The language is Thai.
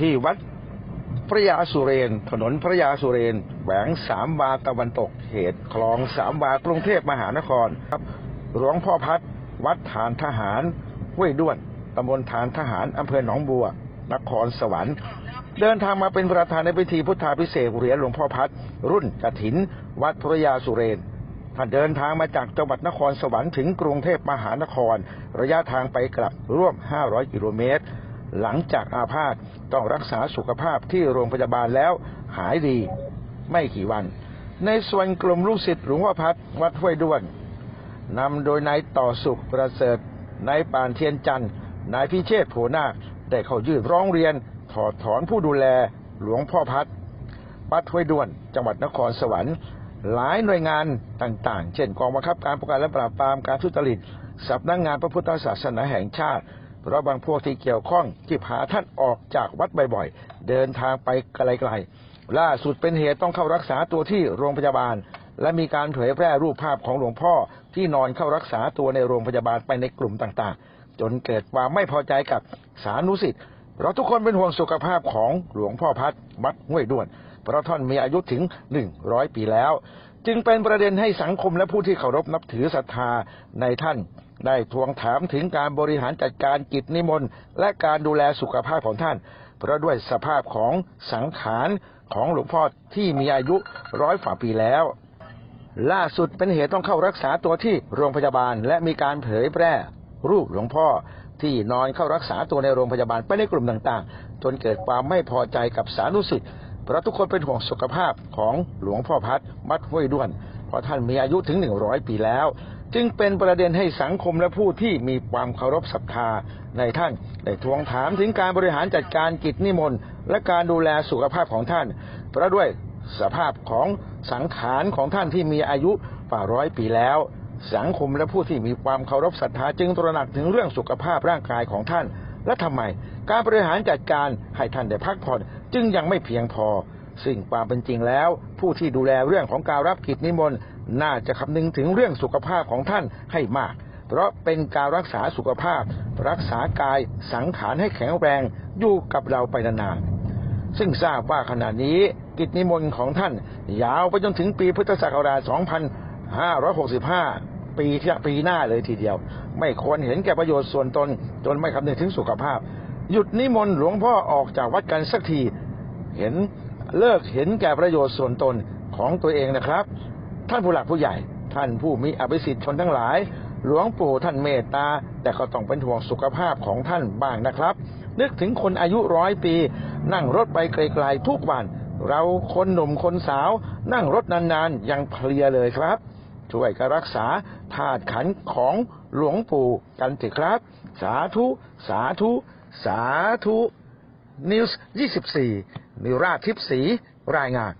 ที่วัดพระยาสุเรน ถนนพระยาสุเรน แหวงสามวาตะวันตกเขตคลองสามวากรุงเทพมหานครครับหลวงพ่อพัดวัดฐานทหารห้วยด้วนตำบลฐานทหารอำเภอหนองบัวนครสวรรค์ เดินทางมาเป็นประธานในพิธีพุทธาพิเศษเหรียญหลวงพ่อพัดรุ่นกถิน วัดพระยาสุเรนท่านเดินทางมาจากจังหวัดนครสวรรค์ถึงกรุงเทพมหานคร ระยะทางไปกลับร่วม 500 กิโลเมตร หลังจากอาพาธต้องรักษาสุขภาพที่โรงพยาบาลแล้ว หายดี ไม่กี่วัน ในส่วนกลุ่มลูกศิษย์หลวงพ่อพัดวัดห้วยด้วนนำโดยนายต่อสุขประเสริฐนายปานเทียนจันทร์นายพิเชษโผนาคได้เข้ายื่นร้องเรียน ถอดถอนผู้ดูแลหลวงพ่อพัดวัดห้วยด้วน จังหวัดนครสวรรค์ หลายหน่วยงานต่าง ๆ เช่นกองบังคับการป้องกันและปราบปรามการทุจริตสำนักงานพระพุทธศาสนาแห่งชาติ ราะบางพวกที่เกี่ยวข้องที่พาท่านออกจากวัดบ่อยๆ เดินทางไปไกลๆ ล่าสุดเป็นเหตุต้องเข้ารักษาตัวที่โรงพยาบาล และมีการเผยแพร่รูปภาพของหลวงพ่อที่นอนเข้ารักษาตัวในโรงพยาบาลไปในกลุ่มต่างๆ จนเกิดความไม่พอใจกับสานุสิทธิ์เราทุกคนเป็นห่วงสุขภาพของหลวงพ่อพัดวัดห้วยด้วน เพราะท่านมีอายุถึง 100 ปีแล้ว จึงเป็นประเด็นให้สังคมและผู้ที่เคารพนับถือศรัทธาในท่านได้ทวงถามถึงการบริหารจัดการกิจนิมนต์ และการดูแลสุขภาพของท่าน เพราะด้วยสภาพของสังขารของหลวงพ่อที่มีอายุร้อยฝ่าปีแล้ว ล่าสุดเป็นเหตุต้องเข้ารักษาตัวที่โรงพยาบาล และมีการเผยแพร่รูปหลวงพ่อที่นอนเข้ารักษาตัวในโรงพยาบาลไปในกลุ่มต่างๆ จนเกิดความไม่พอใจกับสานุสิทธิ์ เพราะทุกคนเป็นห่วงสุขภาพของหลวงพ่อพัดมัดห้วยด้วน เพราะท่านมีอายุถึง 100 ปีแล้ว จึงเป็นประเด็นให้สังคมและผู้ที่มีความเคารพศรัทธาในท่านได้ทวงถามถึงการบริหารจัดการกิจนิมนต์และการดูแลสุขภาพของท่าน เพราะด้วยสภาพของสังขารของท่านที่มีอายุฝ่าร้อยปีแล้ว สังคมและผู้ที่มีความเคารพศรัทธาจึงตระหนักถึงเรื่องสุขภาพร่างกายของท่าน และทำไม การบริหารจัดการให้ท่านได้พักผ่อน จึงยังไม่เพียงพอ ซึ่งความเป็นจริงแล้ว ผู้ที่ดูแลเรื่องของการรับกิจนิมนต์น่าจะคำนึงถึงเรื่องสุขภาพของท่านให้มาก เพราะเป็นการรักษาสุขภาพ รักษากายสังขารให้แข็งแรงอยู่กับเราไปนานๆซึ่งทราบว่าขณะนี้กิจนิมนต์ของท่าน ยาวไปจนถึงปีพุทธศักราช 2565ปีที่ปีหน้าเลยทีเดียว ไม่ควรเห็นแก่ประโยชน์ส่วนตน จนไม่คำนึงถึงสุขภาพ หยุดนิมนต์หลวงพ่อออกจากวัดกันสักที เห็นเลิกเห็นแก่ประโยชน์ส่วนตนของตัวเองนะครับ ท่านผู้หลักผู้ใหญ่ ท่านผู้มีอภิสิทธิ์ชนทั้งหลาย หลวงปู่ท่านเมตตา แต่ก็ต้องเป็นห่วงสุขภาพของท่านบ้างนะครับ นึกถึงคนอายุร้อยปี นั่งรถไปไกลๆทุกวัน เราคนหนุ่มคนสาว นั่งรถนานๆ ยังเพลียเลยครับ ช่วยกันรักษาธาตุขันของหลวงปู่กันเถอะครับ สาธุ สาธุ สาธุนิวส์24 นิราชทิพสีรายงาน